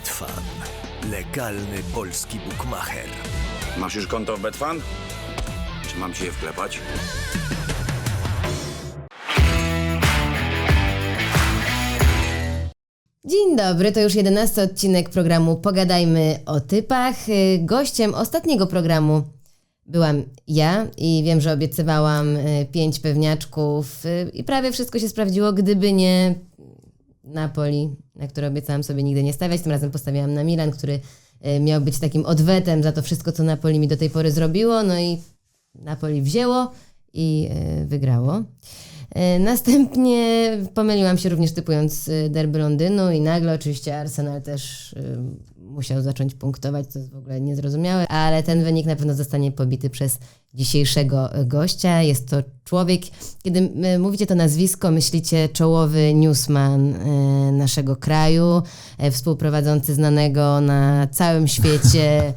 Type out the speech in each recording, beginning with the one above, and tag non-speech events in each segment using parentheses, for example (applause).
Betfan. Legalny polski bukmacher. Masz już konto w Betfan? Czy mam ci je wklepać? Dzień dobry, to już jedenasty odcinek programu Pogadajmy o typach. Gościem ostatniego programu byłam ja i wiem, że obiecywałam y, pięć pewniaczków y, i prawie wszystko się sprawdziło, gdyby nie Napoli, na które obiecałam sobie nigdy nie stawiać. Tym razem postawiłam na Milan, który y, miał być takim odwetem za to wszystko, co Napoli mi do tej pory zrobiło. No i Napoli wzięło i y, wygrało. E, Następnie pomyliłam się również typując y, derby Londynu i nagle oczywiście Arsenal też y, musiał zacząć punktować, co jest w ogóle niezrozumiałe, ale ten wynik na pewno zostanie pobity przez dzisiejszego gościa. Jest to człowiek, kiedy mówicie to nazwisko, myślicie czołowy newsman naszego kraju, współprowadzący znanego na całym świecie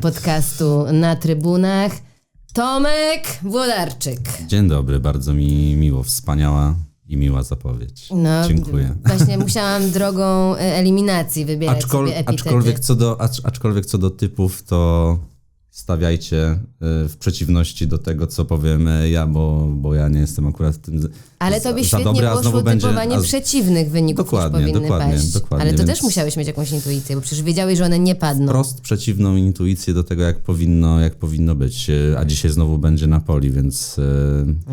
podcastu na trybunach. Tomek Włodarczyk. Dzień dobry, bardzo mi miło, wspaniała i miła zapowiedź. No, Dziękuję. Właśnie (laughs) musiałam drogą e, eliminacji wybierać Aczkol, sobie epitety. aczkolwiek, co do, acz, aczkolwiek co do typów, to stawiajcie y, w przeciwności do tego, co powiem y, ja, bo, bo ja nie jestem akurat w tym Ale tobie świetnie dobry, a poszło będzie... typowanie a- przeciwnych wyników Dokładnie, niż powinny dokładnie, paść. dokładnie, Ale to więc- też musiałeś mieć jakąś intuicję, bo przecież wiedziałeś, że one nie padną. Wprost przeciwną intuicję do tego, jak powinno, jak powinno być. Y, A dzisiaj znowu będzie Napoli, więc y,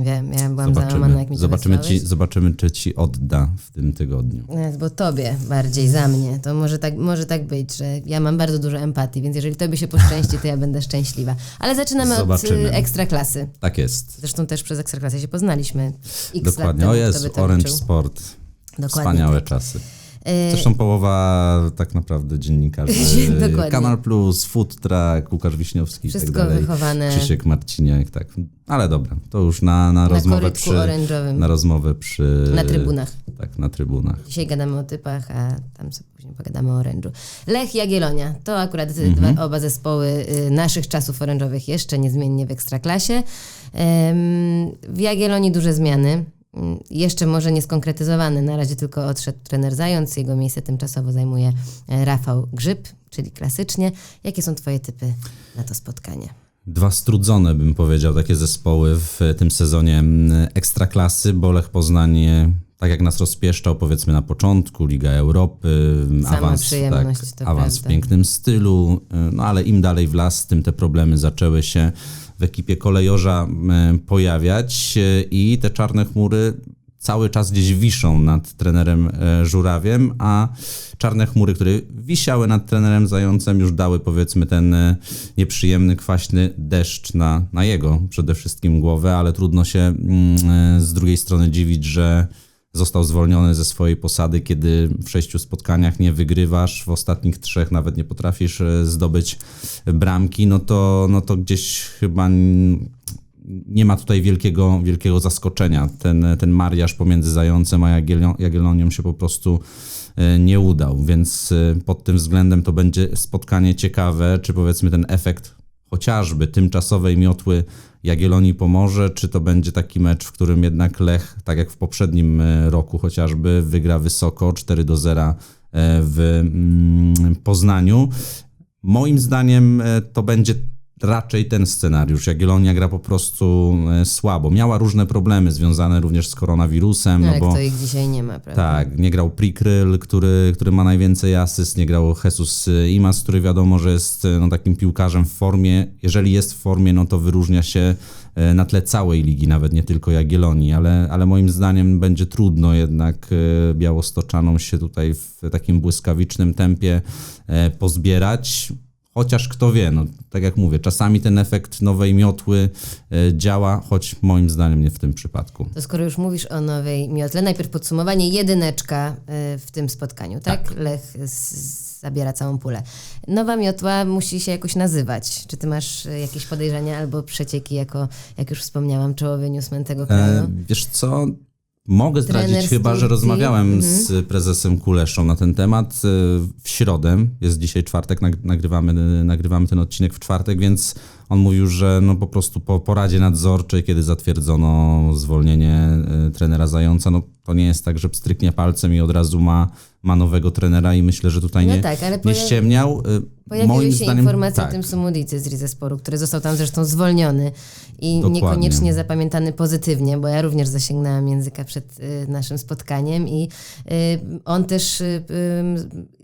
Wiem, ja byłam załamana, zobaczymy, jak mi zobaczymy, ci, zobaczymy, czy ci odda w tym tygodniu. Nie, Bo tobie bardziej za mnie. To może tak, może tak być, że ja mam bardzo dużo empatii, więc jeżeli tobie się poszczęści, to ja będę szczęśliwa. Ale zaczynamy Zobaczymy. od y, ekstraklasy. Tak jest. Zresztą też przez ekstraklasę się poznaliśmy. X Dokładnie. Lat O temu, jest, by to Orange liczył. Sport. Dokładnie Wspaniałe tak. czasy. Y, Zresztą połowa tak naprawdę dziennikarzy. (laughs) Kanal Plus, Food Track, Łukasz Wiśniowski i Wszystko tak dalej. wychowane Krzysiek Marciniak, tak. Ale dobra, to już na, na, rozmowę korytku przy... orężowym. Na rozmowę przy... Na trybunach. Tak, na trybunach. Dzisiaj gadamy o typach, a tam sobie później pogadamy o orężu. Lech Jagiellonia to akurat Mhm. dwa, oba zespoły y, naszych czasów orężowych jeszcze niezmiennie w ekstraklasie. W Jagiellonii duże zmiany. Mm, Jeszcze może nieskonkretyzowane. Na razie tylko odszedł trener Zając. Jego miejsce tymczasowo zajmuje e, Rafał Grzyb, czyli klasycznie. Jakie są twoje typy na to spotkanie? Dwa strudzone, bym powiedział, takie zespoły w tym sezonie mm, ekstraklasy, bo Lech Poznań, e, tak jak nas rozpieszczał powiedzmy na początku, Liga Europy, Sama awans, przyjemność, tak, awans prawda. w pięknym stylu, e, no ale im dalej w las, tym te problemy zaczęły się w ekipie kolejorza e, pojawiać. E, i te czarne chmury cały czas gdzieś wiszą nad trenerem e, Żurawiem, a czarne chmury, które wisiały nad trenerem Zającem, już dały powiedzmy ten nieprzyjemny, kwaśny deszcz na, na jego przede wszystkim głowę, ale trudno się mm, z drugiej strony dziwić, że został zwolniony ze swojej posady, kiedy w sześciu spotkaniach nie wygrywasz, w ostatnich trzech nawet nie potrafisz e, zdobyć bramki, no to, no to gdzieś chyba nie ma tutaj wielkiego, wielkiego zaskoczenia. Ten, ten mariaż pomiędzy Zającem a Jagiello- Jagiellonią się po prostu e, nie udał, więc e, pod tym względem to będzie spotkanie ciekawe, czy powiedzmy ten efekt chociażby tymczasowej miotły Jagiellonii pomoże, czy to będzie taki mecz, w którym jednak Lech, tak jak w poprzednim e, roku chociażby, wygra wysoko 4 do 0 e, w mm, Poznaniu. Moim zdaniem e, to będzie raczej ten scenariusz. Jagiellonia gra po prostu e, słabo. Miała różne problemy związane również z koronawirusem, no Ale bo kto ich dzisiaj nie ma, prawda? tak, nie grał Prikryl, który, który ma najwięcej asyst, nie grał Jesus Imas, który wiadomo, że jest y, no, takim piłkarzem w formie. Jeżeli jest w formie, no to wyróżnia się y, na tle całej ligi, nawet nie tylko Jagiellonii, ale, ale moim zdaniem będzie trudno jednak Białostoczanom się tutaj w takim błyskawicznym tempie e, pozbierać. Chociaż kto wie, no, tak jak mówię, czasami ten efekt nowej miotły e, działa, choć moim zdaniem nie w tym przypadku. To skoro już mówisz o nowej miotle, najpierw podsumowanie, jedyneczka y, w tym spotkaniu, tak? Lech z- zabiera całą pulę. Nowa miotła musi się jakoś nazywać. Czy ty masz y, jakieś podejrzenia albo przecieki jako, jak już wspomniałam, czołowy newsman tego kraju? E, wiesz co? Mogę zdradzić Trener chyba, że rozmawiałem Mhm. z prezesem Kuleszą na ten temat e, w środę. Jest dzisiaj czwartek, nag- nagrywamy, nagrywamy ten odcinek w czwartek, więc on mówił, że no po prostu po poradzie nadzorczej, kiedy zatwierdzono zwolnienie y, trenera Zająca, no to nie jest tak, że stryknie palcem i od razu ma, ma nowego trenera i myślę, że tutaj No nie, tak, ale nie pojawi- ściemniał. Y, Pojawiły Moim się zdaniem, informacje tak. o tym Sumudicy z Rizesporu, który został tam zresztą zwolniony i Dokładnie. niekoniecznie zapamiętany pozytywnie, bo ja również zasięgnęłam języka przed y, naszym spotkaniem i on też,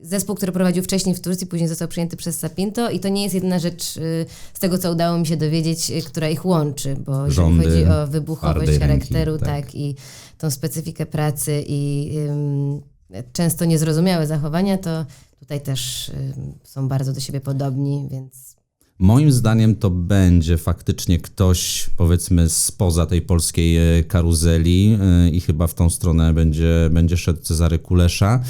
zespół, który prowadził wcześniej w Turcji, później został przyjęty przez Sapinto i to nie jest jedyna rzecz y, z tego, co udało mi się dowiedzieć, y, która ich łączy, bo Rządy chodzi o wybuchowość charakteru, tak. tak. i tą specyfikę pracy i ym, często niezrozumiałe zachowania, to tutaj też ym, są bardzo do siebie podobni, więc Moim zdaniem to będzie faktycznie ktoś, powiedzmy, spoza tej polskiej karuzeli i chyba w tą stronę będzie, będzie szedł Cezary Kulesza,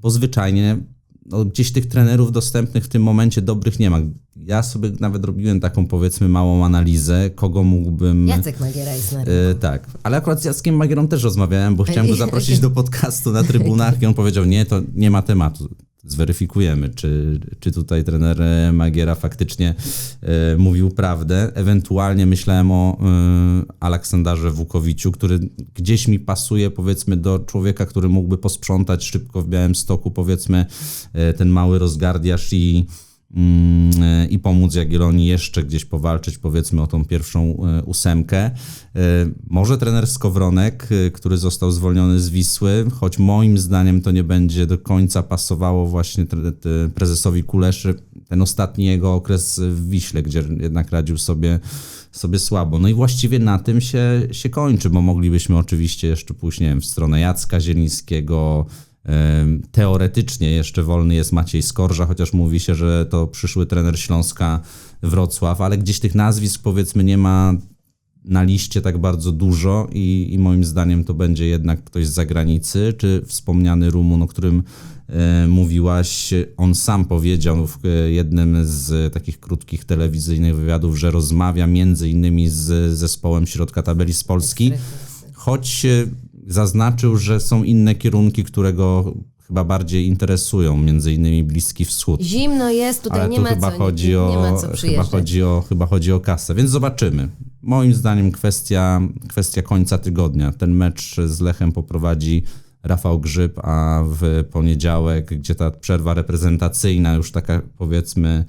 bo zwyczajnie no, gdzieś tych trenerów dostępnych w tym momencie dobrych nie ma. Ja sobie nawet robiłem taką, powiedzmy, małą analizę, kogo mógłbym... Jacek Magiera jest na rynku. E, tak, ale akurat z Jackiem Magierą też rozmawiałem, bo chciałem go zaprosić do podcastu na (laughs) trybunach i on powiedział, nie, to nie ma tematu. Zweryfikujemy, czy, czy tutaj trener e, Magiera faktycznie e, mówił prawdę. Ewentualnie myślałem o e, Aleksandarze Wukowiciu, który gdzieś mi pasuje, powiedzmy, do człowieka, który mógłby posprzątać szybko w Białym Stoku, powiedzmy, e, ten mały rozgardiasz i i pomóc Jagiellonii jeszcze gdzieś powalczyć powiedzmy o tą pierwszą e, ósemkę. E, Może trener Skowronek, e, który został zwolniony z Wisły, choć moim zdaniem to nie będzie do końca pasowało właśnie prezesowi Kuleszy ten ostatni jego okres w Wiśle, gdzie jednak radził sobie, sobie słabo. No i właściwie na tym się, się kończy, bo moglibyśmy oczywiście jeszcze pójść, nie wiem, w stronę Jacka Zielińskiego, Teoretycznie jeszcze wolny jest Maciej Skorża, chociaż mówi się, że to przyszły trener Śląska Wrocław, ale gdzieś tych nazwisk powiedzmy nie ma na liście tak bardzo dużo i, i moim zdaniem to będzie jednak ktoś z zagranicy, czy wspomniany Rumun, o którym e, mówiłaś, on sam powiedział w e, jednym z takich krótkich telewizyjnych wywiadów, że rozmawia między innymi z zespołem środka tabeli z Polski. Choć e, zaznaczył, że są inne kierunki, które go chyba bardziej interesują, między innymi Bliski Wschód. Zimno jest, tutaj Ale nie tu ma chyba co, chodzi nie, o, nie ma co chyba chodzi o chyba chodzi o kasę, więc zobaczymy. Moim zdaniem kwestia, kwestia końca tygodnia. Ten mecz z Lechem poprowadzi Rafał Grzyb, a w poniedziałek, gdzie ta przerwa reprezentacyjna, już taka powiedzmy,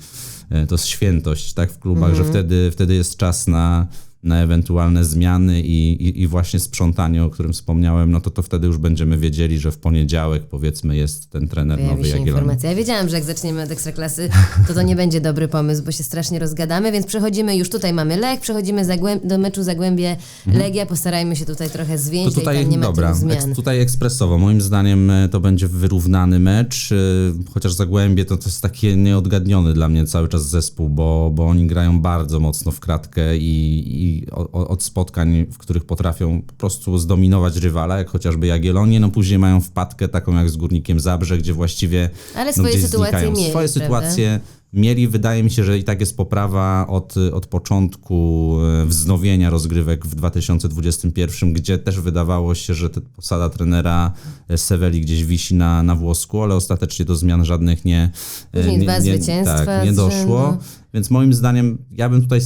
e, to jest świętość tak, w klubach, że wtedy, wtedy jest czas na, na ewentualne zmiany i, i, i właśnie sprzątanie, o którym wspomniałem, no to, to wtedy już będziemy wiedzieli, że w poniedziałek powiedzmy jest ten trener Pojawi nowy Jagiellonii. informacja. Ja wiedziałam, że jak zaczniemy od Ekstraklasy, to to nie będzie dobry pomysł, bo się strasznie rozgadamy, więc przechodzimy, już tutaj mamy Lech, przechodzimy do meczu Zagłębie Legia, postarajmy się tutaj trochę Mhm. To i tutaj, tam nie ma dobra, zmian. tutaj ekspresowo. Moim zdaniem e, to będzie wyrównany mecz, e, chociaż Zagłębie to, to jest taki nieodgadniony dla mnie cały czas zespół, bo, bo oni grają bardzo mocno w kratkę i, i o- od spotkań, w których potrafią po prostu zdominować rywala, jak chociażby Jagiellonię, no później mają wpadkę taką jak z Górnikiem Zabrze, gdzie właściwie Ale no, swoje gdzieś sytuacje znikają. mieli, Swoje prawda? sytuacje mieli. Wydaje mi się, że i tak jest poprawa od, od początku e, wznowienia rozgrywek w 2021, gdzie też wydawało się, że posada trenera e, Seweli gdzieś wisi na, na włosku, ale ostatecznie do zmian żadnych nie, e, Później nie, nie, tak, nie doszło. Więc moim zdaniem ja bym tutaj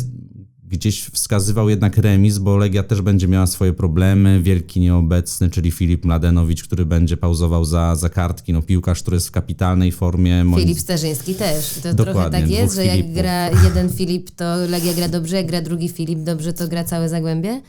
gdzieś wskazywał jednak remis, bo Legia też będzie miała swoje problemy. Wielki nieobecny, czyli Filip Mladenowicz, który będzie pauzował za, za kartki. No piłkarz, który jest w kapitalnej formie. moim Filip Starzyński też. To trochę Dokładnie, tak jest, że jak Filipów. gra jeden Filip, to Legia gra dobrze, jak gra drugi Filip dobrze, to gra całe Zagłębie?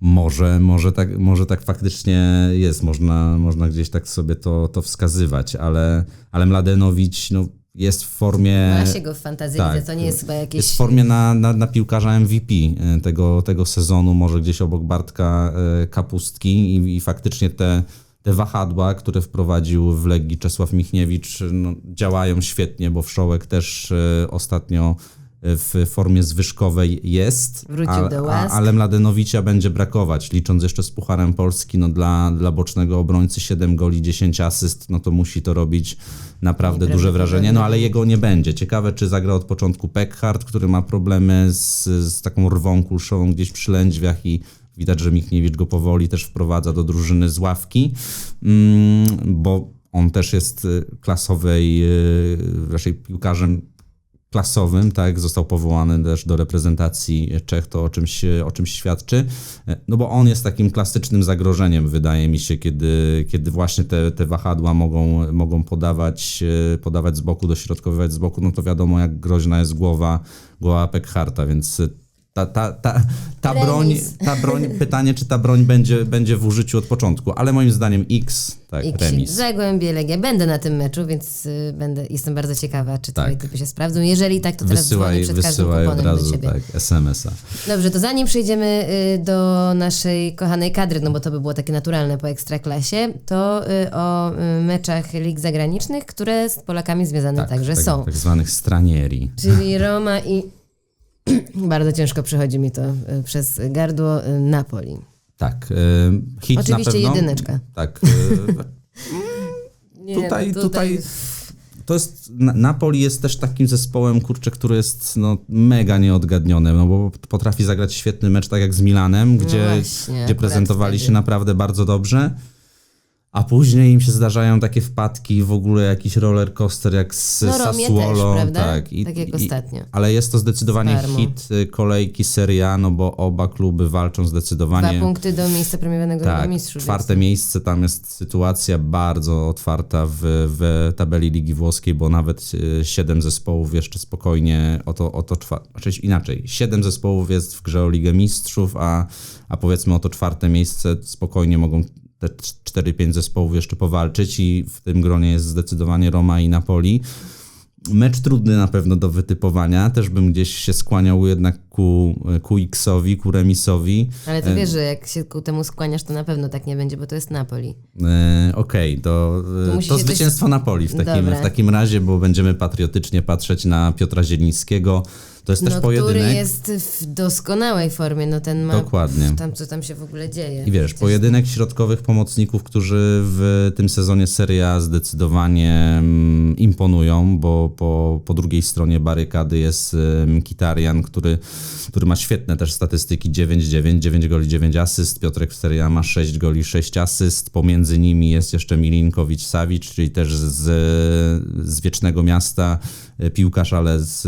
Może, może, tak, może tak faktycznie jest, można, można gdzieś tak sobie to, to wskazywać, ale, ale Mladenowicz no, jest w formie. Ma się go w fantazji, tak, to nie jest chyba jakieś... Jest w formie na, na, na piłkarza MVP e, tego, tego sezonu, może gdzieś obok Bartka e, Kapustki i, i faktycznie te, te wahadła, które wprowadził w Legii Czesław Michniewicz, no, działają świetnie, bo Wszołek też e, ostatnio w formie zwyżkowej jest, Wrócił a, do a, ale Mladenowicza będzie brakować. Licząc jeszcze z Pucharem Polski, no dla, dla bocznego obrońcy 7 goli, 10 asyst, no to musi to robić naprawdę duże wrażenie, no ale jego nie będzie. Ciekawe, czy zagra od początku Peckhardt, który ma problemy z, z taką rwą kulszową gdzieś przy lędźwiach i widać, że Michniewicz go powoli też wprowadza do drużyny z ławki, mm, bo on też jest y, klasowej, y, raczej piłkarzem klasowym, tak, został powołany też do reprezentacji Czech, to o czymś, o czymś świadczy, no bo on jest takim klasycznym zagrożeniem, wydaje mi się, kiedy, kiedy właśnie te, te wahadła mogą, mogą podawać, e, podawać z boku, dośrodkowywać z boku, no to wiadomo, jak groźna jest głowa, głowa Pekharta, więc ta, ta, ta, ta, broń, ta broń, (laughs) pytanie, czy ta broń będzie, będzie w użyciu od początku, ale moim zdaniem X, tak, I remis. Zagłębie Legia. Będę na tym meczu, więc y, będę, jestem bardzo ciekawa, czy twoje Tak. typy się sprawdzą. Jeżeli tak, to teraz Wysyłaj, przed wysyłaj od razu tak, SMS-a. Dobrze, to zanim przejdziemy y, do naszej kochanej kadry, no bo to by było takie naturalne po ekstraklasie, to y, o meczach lig zagranicznych, które z Polakami związane Tak, także tak, są. tak zwanych stranieri. Czyli (laughs) Roma i (clears throat) bardzo ciężko przechodzi mi to y, przez gardło y, Napoli. Tak. e, Hit Oczywiście na pewno. jedyneczka. Tak. e, (laughs) Nie, Tutaj- no tutaj- To jest, Na- Napoli jest też takim zespołem, kurczę, który jest no, mega nieodgadniony, no bo potrafi zagrać świetny mecz, tak jak z Milanem, gdzie, No właśnie, gdzie prezentowali się naprawdę bardzo dobrze. A później im się zdarzają takie wpadki, w ogóle jakiś roller coaster jak z No, Sassuolo. też? Tak, Tak jak ostatnio. Ale jest to zdecydowanie hit y, kolejki Serie A, no bo oba kluby walczą zdecydowanie. Dwa punkty do miejsca premiowanego Tak, mistrzów. czwarte miejsce, tam jest sytuacja bardzo otwarta w, w tabeli Ligi Włoskiej, bo nawet y, siedem zespołów jeszcze spokojnie o to, o to czwarte, znaczy inaczej, siedem zespołów jest w grze o Ligę Mistrzów, a, a powiedzmy o to czwarte miejsce spokojnie mogą te 4-5 zespołów jeszcze powalczyć i w tym gronie jest zdecydowanie Roma i Napoli. Mecz trudny na pewno do wytypowania, też bym gdzieś się skłaniał jednak ku, ku X-owi, ku remisowi. Ale ty wiesz, że jak się ku temu skłaniasz, to na pewno tak nie będzie, bo to jest Napoli. E, Okej, to, e, musi to się coś- zwycięstwo Napoli w takim, Dobra. w takim razie, bo będziemy patriotycznie patrzeć na Piotra Zielińskiego. To jest też No, pojedynek. który jest w doskonałej formie, no ten ma... Dokładnie. Tam, co tam się w ogóle dzieje. I wiesz, pojedynek środkowych pomocników, którzy w tym sezonie Serie A zdecydowanie mm, imponują, bo po, po drugiej stronie barykady jest e, Mkhitaryan, który, który ma świetne też statystyki 9-9, 9 goli, 9 asyst. Piotrek w Serie A ma 6 goli, 6 asyst. Pomiędzy nimi jest jeszcze Milinkowicz-Savic, czyli też z, z Wiecznego Miasta piłkarz, ale z,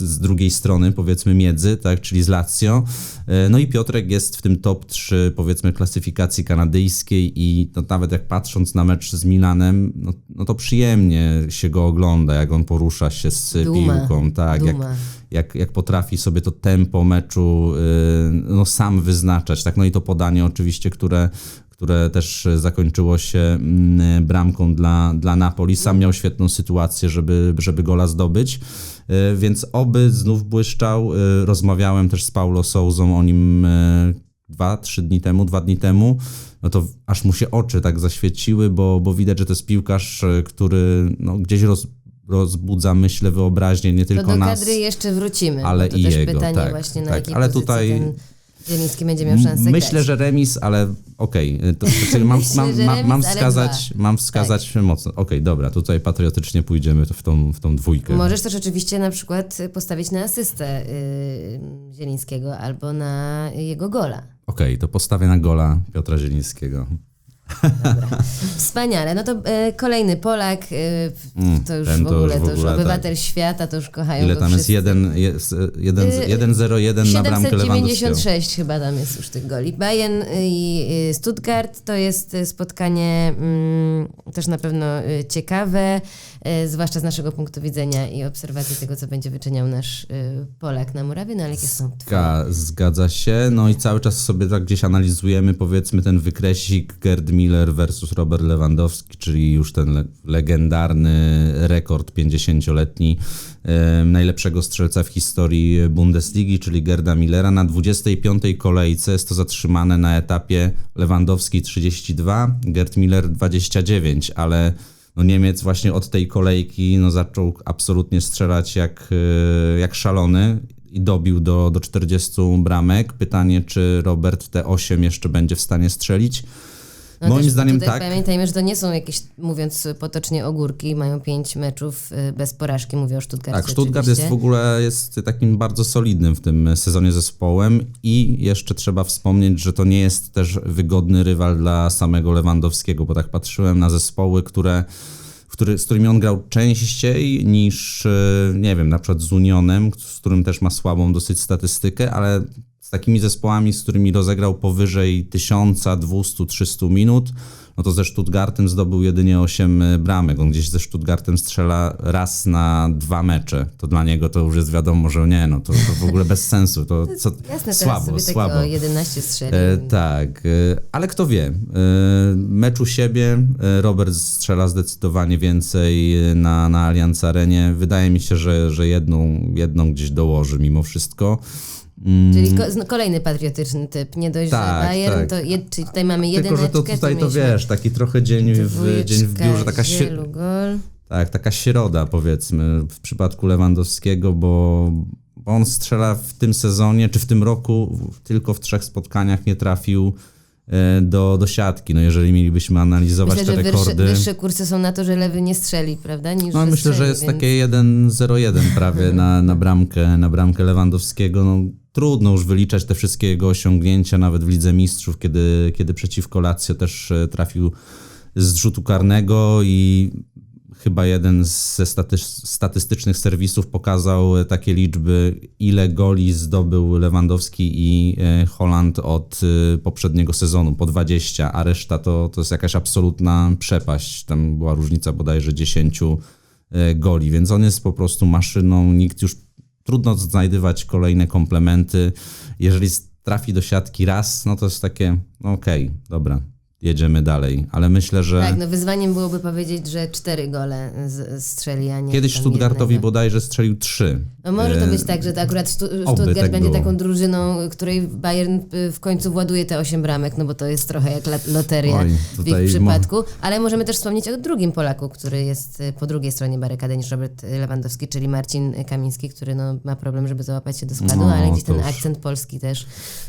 z, drugiej strony powiedzmy miedzy, tak, czyli z Lazio. E, No i Piotrek jest w tym top 3 powiedzmy klasyfikacji kanadyjskiej i no, nawet jak patrząc na mecz z Milanem, no, no to przyjemnie się go ogląda, jak on porusza się z Duma, piłką, tak, jak, duma. jak, jak potrafi sobie to tempo meczu y, no, sam wyznaczać, tak, no i to podanie oczywiście, które które też zakończyło się mm, bramką dla, dla Napoli. Sam miał świetną sytuację, żeby, żeby gola zdobyć, Y, więc oby znów błyszczał. Y, Rozmawiałem też z Paulo Souzą o nim y, dwa, trzy dni temu, dwa dni temu. No to aż mu się oczy tak zaświeciły, bo, bo widać, że to jest piłkarz, który no, gdzieś roz, rozbudza, myślę, wyobraźnię nie To tylko do nas. kadry jeszcze wrócimy. ale to i też jego, pytanie tak, właśnie na tak. jakiej Ale tutaj- ten Zieliński będzie miał szansę Myślę, grać. że remis, ale okej. to znaczy mam, Myślę, mam, mam, remis, mam ale wskazać, mam wskazać mocno. Okej, dobra, tutaj patriotycznie pójdziemy w tą, w tą dwójkę. Możesz też oczywiście na przykład postawić na asystę yy, Zielińskiego albo na jego gola. Okej, to postawię na gola Piotra Zielińskiego. Wspaniale. No to e, kolejny Polak, e, Mm, to już ten w to ogóle, już w to już ogóle, obywatel świata, to już kochają Ile go tam jest? wszyscy. Jeden, jest, jeden, Y, 1-0-1 na bramkę Lewandowskiego. 796 chyba tam jest już tych goli. Bayern i y, Stuttgart to jest y, spotkanie mm, też na pewno y, ciekawe, y, zwłaszcza z naszego punktu widzenia i obserwacji tego, co będzie wyczyniał nasz y, Polak na murawie, no ale jakie są twoje? Zga, zgadza się. No i cały czas sobie tak gdzieś analizujemy, powiedzmy, ten wykresik Gerd Miller versus Robert Lewandowski, czyli już ten le legendarny rekord 50-letni e, najlepszego strzelca w historii Bundesligi, czyli Gerda Millera. Na 25. kolejce jest to zatrzymane na etapie Lewandowski 32, Gerd Miller 29, ale no Niemiec właśnie od tej kolejki no, zaczął absolutnie strzelać jak, e, jak szalony i dobił do, do 40 bramek. Pytanie, czy Robert te 8 jeszcze będzie w stanie strzelić? No Moim zdaniem tak. Pamiętajmy, że to nie są jakieś, mówiąc potocznie, ogórki. Mają pięć meczów y, bez porażki, mówię o Stuttgarcie Tak, Stuttgart oczywiście. jest w ogóle jest takim bardzo solidnym w tym sezonie zespołem i jeszcze trzeba wspomnieć, że to nie jest też wygodny rywal dla samego Lewandowskiego, bo tak patrzyłem na zespoły, które który, z którymi on grał częściej niż, e, nie wiem, na przykład z Unionem, z którym też ma słabą dosyć statystykę, ale z takimi zespołami, z którymi rozegrał powyżej 1200-300 minut, no to ze Stuttgartem zdobył jedynie 8 bramek. On gdzieś ze Stuttgartem strzela raz na dwa mecze. To dla niego to już jest wiadomo, że nie, no to, to w ogóle bez sensu. To co, (laughs) Jasne, słabo, słabo. takiego 11 strzeli. E, tak, e, ale kto wie. E, mecz u siebie e, Robert strzela zdecydowanie więcej e, na, na Allianz Arenie. Wydaje mi się, że, że jedną, jedną gdzieś dołoży mimo wszystko. Mm, Czyli ko- zno- kolejny patriotyczny typ. Nie dość, Tak, że Bayern, tak. to jed- czyli tutaj mamy Tylko, jedyneczkę, że to tutaj tu to wiesz, taki trochę dzień w, dzień w biurze, taka, zielu, gol. tak, taka środa powiedzmy w przypadku Lewandowskiego, bo, on strzela w tym sezonie, czy w tym roku tylko w trzech spotkaniach nie trafił e, do, do siatki. No jeżeli mielibyśmy analizować Myślę, te że wyższe, rekordy... wyższe kursy są na to, że lewy nie strzeli, prawda? Niż No że myślę, że strzeli, jest więc... takie 1-0-1 prawie na, na, bramkę, na bramkę Lewandowskiego. No, trudno już wyliczać te wszystkie jego osiągnięcia, nawet w Lidze Mistrzów, kiedy, kiedy przeciwko Lazio też e, trafił z rzutu karnego i chyba jeden ze staty, statystycznych serwisów pokazał e, takie liczby, ile goli zdobył Lewandowski i e, Holland od poprzedniego sezonu, po 20, a reszta to, to jest jakaś absolutna przepaść. Tam była różnica bodajże 10 e, goli, więc on jest po prostu maszyną, nikt już trudno znajdywać kolejne komplementy. Jeżeli trafi do siatki raz, no to jest takie, no okej, dobra, jedziemy dalej, ale myślę, że... Tak, no wyzwaniem byłoby powiedzieć, że cztery gole z, strzeli, a nie Kiedyś Stuttgartowi jednego. bodajże strzelił trzy. No może to E, być tak, że to akurat Stu- Stuttgart tak będzie było. taką drużyną, której Bayern y, w końcu właduje te osiem bramek, no bo to jest trochę jak loteria Oj, w ich przypadku. Ale możemy też wspomnieć o drugim Polaku, który jest y, po drugiej stronie barykady niż Robert Lewandowski, czyli Marcin Kamiński, który no, ma problem, żeby załapać się do składu, No, ale gdzieś ten akcent polski też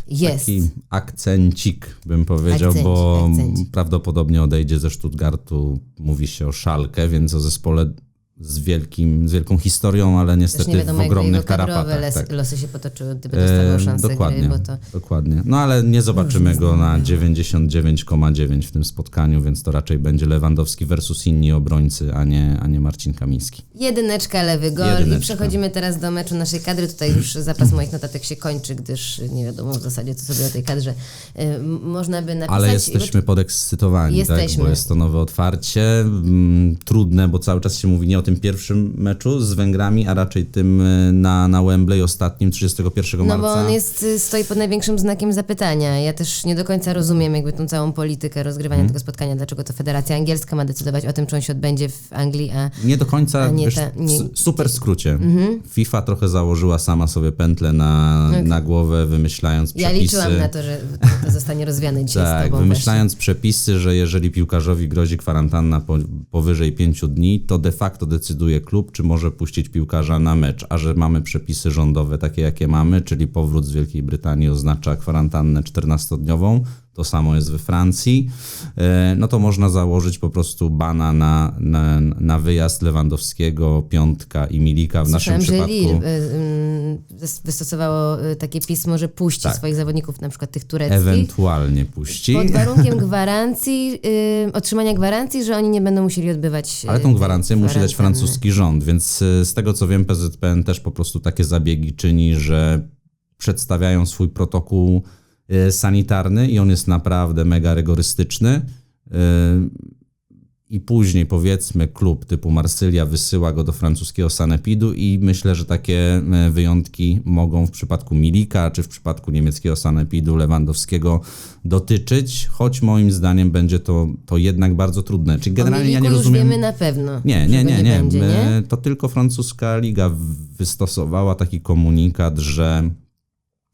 jest. Taki akcencik, bym powiedział, Akcencik, bo akcencik. Prawdopodobnie odejdzie ze Stuttgartu. Mówi się o Szalkę, więc o zespole z, wielkim, z wielką historią, ale niestety nie wiadomo, w ogromnych kadrowe karapatach. les, Tak. losy się potoczyły, gdyby dostawał E, szansę dokładnie, gry, to dokładnie. No ale nie zobaczymy go na 99,9 w tym spotkaniu, więc to raczej będzie Lewandowski versus inni obrońcy, a nie, a nie Marcin Kamiński. Jedyneczka, lewy gol Jedyneczka. i przechodzimy teraz do meczu naszej kadry. Tutaj już (clears throat) zapas moich notatek się kończy, gdyż nie wiadomo w zasadzie co sobie o tej kadrze y, można by napisać. Ale jesteśmy podekscytowani, tak? Jesteśmy. bo jest to nowe otwarcie. Mm, Trudne, bo cały czas się mówi nie o tym pierwszym meczu z Węgrami, a raczej tym y, na, na Wembley ostatnim 31 No marca. bo on jest, y, stoi pod największym znakiem zapytania. Ja też nie do końca rozumiem jakby tą całą politykę rozgrywania Mhm. tego spotkania, dlaczego to Federacja Angielska ma decydować o tym, czy on się odbędzie w Anglii, a Nie do końca, A nie wiesz, ta- nie- super skrócie. FIFA trochę założyła sama sobie pętlę na, na głowę, wymyślając ja przepisy. liczyłam na to, że to (laughs) zostanie rozwiane dzisiaj z Tak, tobą wymyślając przepisy, że jeżeli piłkarzowi grozi kwarantanna po, powyżej pięciu dni, to de facto decyduje klub, czy może puścić piłkarza na mecz. A że mamy przepisy rządowe takie, jakie mamy, czyli powrót z Wielkiej Brytanii oznacza kwarantannę 14-dniową, to samo jest we Francji, e, no to można założyć po prostu bana na, na, na wyjazd Lewandowskiego, Piątka i Milika w naszym Słyszałam, że przypadku. Lille wys- wystosowało y, takie pismo, że puści Tak. swoich zawodników, na przykład tych tureckich, Ewentualnie puści. pod warunkiem (laughs) gwarancji, y, otrzymania gwarancji, że oni nie będą musieli odbywać. y, Ale tą gwarancję musi dać francuski rząd, więc y, z tego co wiem, PZPN też po prostu takie zabiegi czyni, że przedstawiają swój protokół sanitarny i on jest naprawdę mega rygorystyczny. Y, I później powiedzmy klub typu Marsylia wysyła go do francuskiego Sanepidu i myślę, że takie e, wyjątki mogą w przypadku Milika czy w przypadku niemieckiego Sanepidu Lewandowskiego dotyczyć, choć moim zdaniem będzie to, to jednak bardzo trudne. Czyli generalnie ja nie rozumiem. już wiemy na pewno. Nie, nie, go nie, nie. Będzie, nie? E, To tylko francuska liga wystosowała taki komunikat, że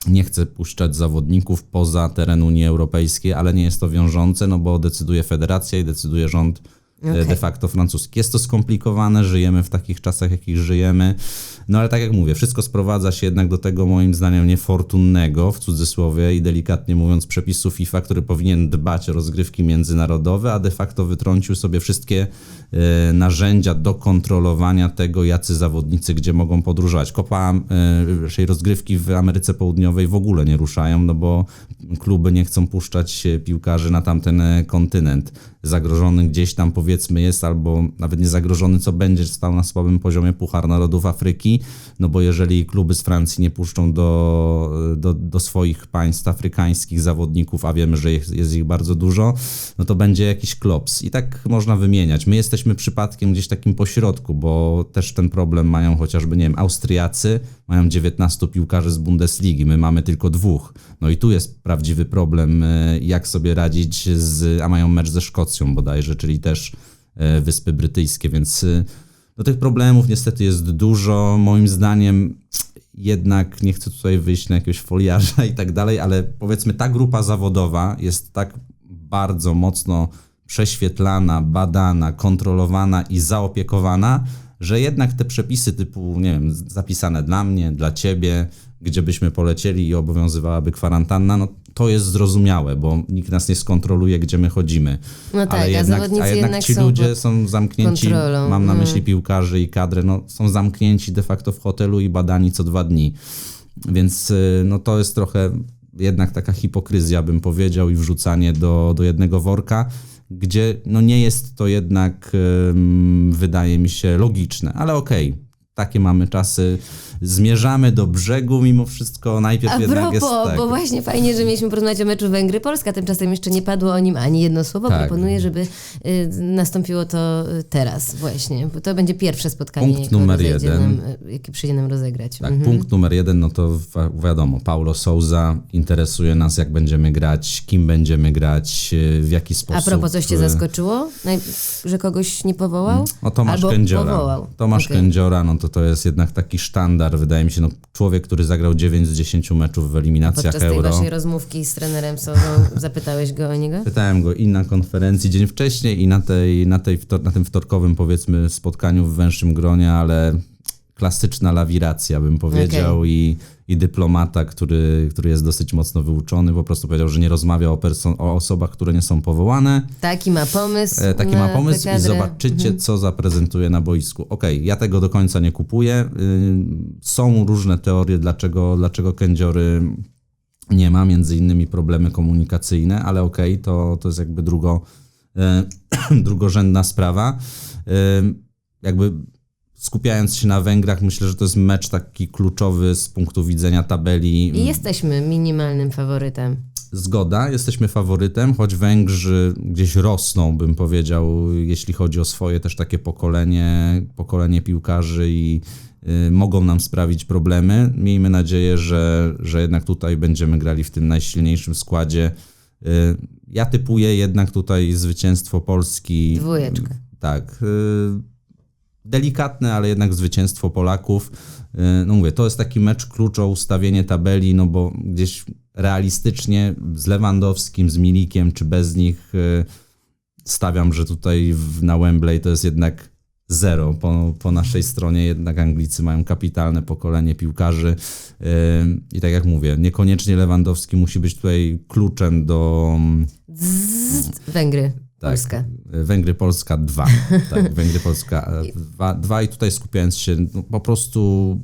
nie chce puszczać zawodników poza teren Unii Europejskiej, ale nie jest to wiążące, no bo decyduje federacja i decyduje rząd e, Okej. de facto francuski. Jest to skomplikowane, żyjemy w takich czasach, jakich żyjemy. No ale tak jak mówię, wszystko sprowadza się jednak do tego moim zdaniem niefortunnego, w cudzysłowie i delikatnie mówiąc, przepisu FIFA, który powinien dbać o rozgrywki międzynarodowe, a de facto wytrącił sobie wszystkie e, narzędzia do kontrolowania tego, jacy zawodnicy gdzie mogą podróżować. Kopa, e, raczej rozgrywki w Ameryce Południowej w ogóle nie ruszają, no bo kluby nie chcą puszczać e, piłkarzy na tamten e, kontynent. Zagrożony gdzieś tam powiedzmy jest albo nawet nie zagrożony, co będzie stał na słabym poziomie Puchar Narodów Afryki, no bo jeżeli kluby z Francji nie puszczą do, do, do swoich państw afrykańskich zawodników, a wiemy, że jest, jest ich bardzo dużo, no to będzie jakiś klops. I tak można wymieniać. My jesteśmy przypadkiem gdzieś takim pośrodku, bo też ten problem mają chociażby, nie wiem, Austriacy, mają 19 piłkarzy z Bundesligi, my mamy tylko dwóch. No i tu jest prawdziwy problem, e, jak sobie radzić z, a mają mecz ze Szkocją bodajże, czyli też e, Wyspy Brytyjskie, więc e, no tych problemów niestety jest dużo. Moim zdaniem jednak nie chcę tutaj wyjść na jakiegoś foliarza i tak dalej, ale powiedzmy ta grupa zawodowa jest tak bardzo mocno prześwietlana, badana, kontrolowana i zaopiekowana, że jednak te przepisy typu, nie wiem, zapisane dla mnie, dla ciebie, gdzie byśmy polecieli i obowiązywałaby kwarantanna, no to jest zrozumiałe, bo nikt nas nie skontroluje, gdzie my chodzimy. No tak, a ale jednak, zawodnicy a jednak jednak ci ludzie są zamknięci, kontrolą. mam na Mm. myśli piłkarzy i kadrę, no są zamknięci de facto w hotelu i badani co dwa dni. Więc y, no to jest trochę jednak taka hipokryzja, bym powiedział, i wrzucanie do, do jednego worka, gdzie no nie jest to jednak, wydaje mi się, logiczne, ale okej. Takie mamy czasy. Zmierzamy do brzegu mimo wszystko. Najpierw A jednak propos, jest tak. bo właśnie fajnie, że mieliśmy porozmawiać o meczu Węgry-Polska, tymczasem jeszcze nie padło o nim ani jedno słowo. Tak. Proponuję, żeby y, nastąpiło to y, teraz właśnie, bo to będzie pierwsze spotkanie, Punkt numer jeden. Nam, y, jakie przyjdzie nam rozegrać. Tak, Mhm. punkt numer jeden, no to wi- wiadomo, Paulo Souza interesuje nas, jak będziemy grać, kim będziemy grać, w jaki A sposób. propos, coś cię zaskoczyło? Że kogoś nie powołał? O Tomasz Albo Kędziora. powołał. Tomasz Okej. Kędziora, no to to jest jednak taki sztandar, wydaje mi się, no człowiek, który zagrał 9 z 10 meczów w eliminacjach Podczas tej Euro. waszej rozmówki z trenerem Sozą (laughs) zapytałeś go o niego? Pytałem go i na konferencji dzień wcześniej i na, tej, na, tej na tym wtorkowym powiedzmy spotkaniu w węższym gronie, ale klasyczna lawiracja bym powiedział i, i dyplomata, który, który jest dosyć mocno wyuczony, po prostu powiedział, że nie rozmawia o, perso- o osobach, które nie są powołane. Taki ma pomysł. E, Taki ma pomysł i zobaczycie, co zaprezentuje na boisku. Okej, ja tego do końca nie kupuję. Y, Są różne teorie, dlaczego, dlaczego kędziory nie ma, między innymi problemy komunikacyjne, ale okej, to, to jest jakby drugo, e, (clears throat) drugorzędna sprawa. E, jakby skupiając się na Węgrach, myślę, że to jest mecz taki kluczowy z punktu widzenia tabeli. I jesteśmy minimalnym faworytem. Zgoda, jesteśmy faworytem, choć Węgrzy gdzieś rosną, bym powiedział, jeśli chodzi o swoje też takie pokolenie, pokolenie piłkarzy i y, mogą nam sprawić problemy. Miejmy nadzieję, że, że jednak tutaj będziemy grali w tym najsilniejszym składzie. Y, ja typuję jednak tutaj zwycięstwo Polski. Dwójeczkę. Tak. y, Delikatne, ale jednak zwycięstwo Polaków. Y, No mówię, to jest taki mecz klucz o ustawienie tabeli, no bo gdzieś realistycznie z Lewandowskim, z Milikiem czy bez nich y, stawiam, że tutaj na Wembley to jest jednak zero po, po naszej stronie. Jednak Anglicy mają kapitalne pokolenie piłkarzy y, i tak jak mówię, niekoniecznie Lewandowski musi być tutaj kluczem do Zzzt, Węgry, tak. Polska. Węgry Polska 2. (laughs) Tak, Węgry Polska 2 i tutaj skupiając się, no, po prostu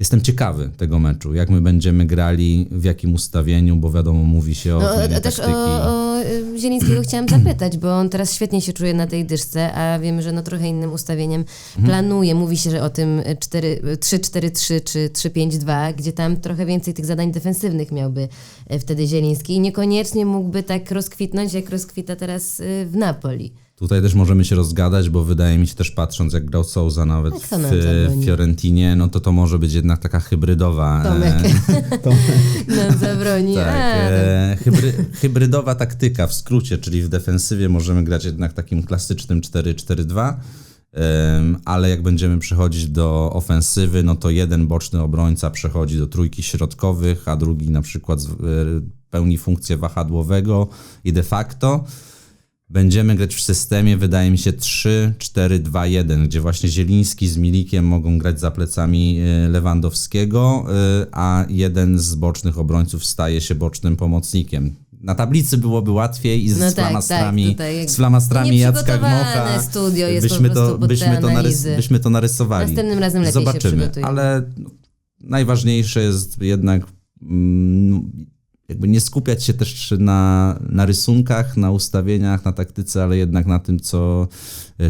jestem ciekawy tego meczu, jak my będziemy grali, w jakim ustawieniu, bo wiadomo, mówi się o No, zmianie a też o, o y, Zielińskiego chciałam (clears throat) zapytać, bo on teraz świetnie się czuje na tej dyszce, a wiemy, że no trochę innym ustawieniem Mhm. planuje. Mówi się, że o tym y, 4 y, 3-4-3 czy 3-5-2, gdzie tam trochę więcej tych zadań defensywnych miałby wtedy Zieliński i niekoniecznie mógłby tak rozkwitnąć, jak rozkwita teraz w Napoli. Tutaj też możemy się rozgadać, bo wydaje mi się też patrząc, jak grał Souza nawet w zabroni? Fiorentinie, no to to może być jednak taka hybrydowa. Tomek (laughs) (laughs) e, nam zabroni. Tak, A, e, hybry, hybrydowa taktyka w skrócie, czyli w defensywie możemy grać jednak takim klasycznym 4-4-2, em, ale jak będziemy przechodzić do ofensywy, no to jeden boczny obrońca przechodzi do trójki środkowych, a drugi na przykład e, pełni funkcję wahadłowego i de facto będziemy grać w systemie, wydaje mi się, 3-4-2-1, gdzie właśnie Zieliński z Milikiem mogą grać za plecami e, Lewandowskiego, e, a jeden z bocznych obrońców staje się bocznym pomocnikiem. Na tablicy byłoby łatwiej i z No tak, flamastrami, tak, tutaj jak- z flamastrami Jacka Gmocha studio jest byśmy, to, byśmy, to narys- byśmy to narysowali. Następnym razem lepiej się Zobaczymy, przygotujemy. ale najważniejsze jest jednak mm, jakby nie skupiać się też na, na rysunkach, na ustawieniach, na taktyce, ale jednak na tym, co,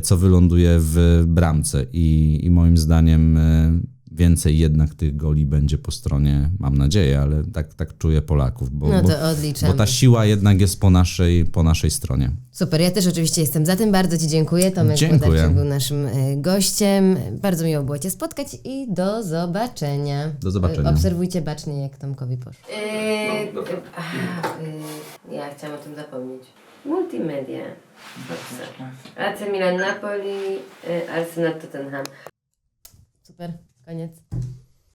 co wyląduje w bramce. I, i moim zdaniem e, więcej jednak tych goli będzie po stronie, mam nadzieję, ale tak, tak czuję Polaków, bo, No bo, to odliczamy. bo ta siła jednak jest po naszej, po naszej stronie. Super, ja też oczywiście jestem za tym. Bardzo Ci dziękuję. Tomek Dziękuję. Włodarczyk był naszym e, gościem. Bardzo miło było Cię spotkać i do zobaczenia. Do zobaczenia. Obserwujcie bacznie, jak Tomkowi poszło. ja chciałam o tym zapomnieć. Multimedia. AC Milan Napoli, Arsenal Tottenham. Super, peněz.